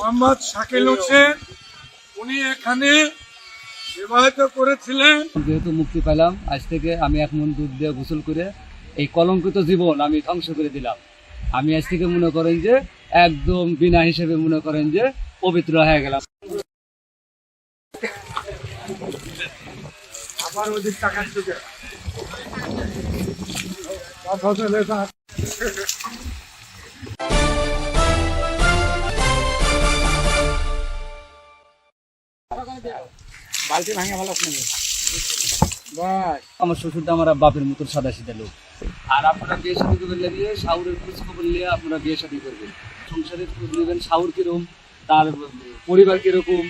মোহাম্মদ শাকিল হোসেন উনি এখানে বিবাহিত করেছিলেন। যেহেতু মুক্তি পেলাম আজ থেকে আমি এক মন দুধ দিয়ে গোসল করে এই কলঙ্কিত জীবন আমি ধ্বংস করে দিলাম। আমি আজ থেকে মনে করেন যে একদম বিনা হিসেবে মনে করেন যে পবিত্র হয়ে গেলাম। আবার ওদের টাকা দিতে বালতি ভাঙে ভালো আমার শ্বশুরটা আমার বাপের মতো সাদা সিধা লোক। আর আপনারা বিয়ে শাদী করলে গিয়ে শাহুরের খোঁজ খবর নিয়ে আপনারা বিয়ে শাদী করবেন। সংসারের খোঁজ নেবেন শাহুর কীরকম তার পরিবার কীরকম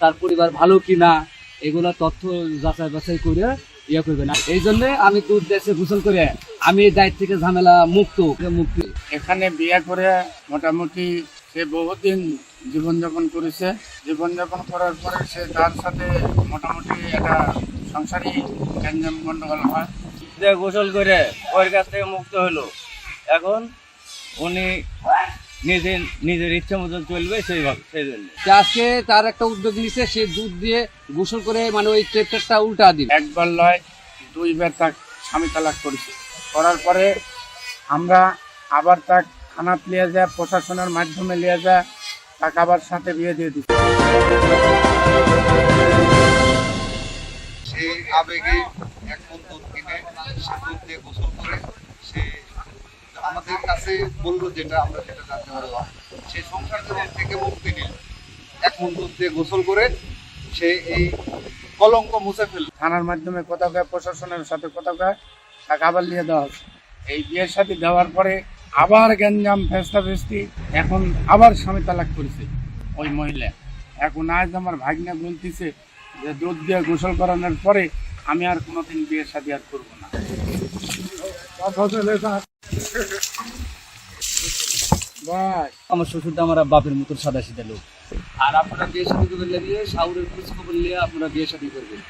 তার পরিবার ভালো কি না এগুলা তথ্য যাচাই বাছাই করে ইয়ে করবেন। আর এই জন্য আমি দুধ দেশে গোসল করে আমি এই দায়িত্ব থেকে ঝামেলা মুক্ত। মুক্তি। এখানে বিয়ে করে মোটামুটি সে বহুদিন জীবনযাপন করেছে। জীবনযাপন করার পরে সে তার সাথে মোটামুটি একটা সংসারী গ্যাঞ্জাম গন্ডগোল হয়। দিয়ে গোসল করে ওর কাছ থেকে মুক্ত হলো। এখন উনি নিজে নিজের ইচ্ছা মতন চলবে সেইভাবে সেই জন্য আজকে তার একটা উদ্যোগ নিছে সে দুধ দিয়ে গোসল করে মানে ওই ট্রেক্টরটা উল্টা দিবে একবার লয় দুইবার তাক স্বামী তালাক করেছে। করার পরে আমরা আবার তাক থানাত লিয়ে যায় প্রশাসনের মাধ্যমে লিয়ে যায় তাকে আবার সাথে বিয়ে দিয়ে দিচ্ছি। সে আবেগে এক মন দুধ কিনে সে দুধ দিয়ে গোসল করে সে আমাদের কাছে বলল যেটা আমরা সেটা জানতে পারলাম। সে সংসার জীবন থেকে মুক্তি নিল এক মন দুধ দিয়ে গোসল করে সে এই কলঙ্ক মুছে ফেলল। থানার মাধ্যমে কথা কয় প্রশাসনের সাথে কথা কয় তাকে আবার নিয়ে দেওয়া হচ্ছে। এই বিয়ের সাথে দেওয়ার পরে আবার গ্যাঞ্জাম ফেস্তা ফেস্তি এখন আবার স্বামী তালাক করেছে ওই মহিলা। এখন আজ আমার ভাগ্নে বলতেছে যে, দুধ দিয়ে গোসল করানোর পরে আমি আর কোনোদিন বিয়ে সাথে আর করব না। আমার শ্বশুরটা আমার বাপের মতো সাদা সিধা লোক। আর আপনারা বিয়ে শাদী করলে গিয়ে শাহুরের খোঁজ খবর নিয়ে আপনারা বিয়ে শাদী করবেন।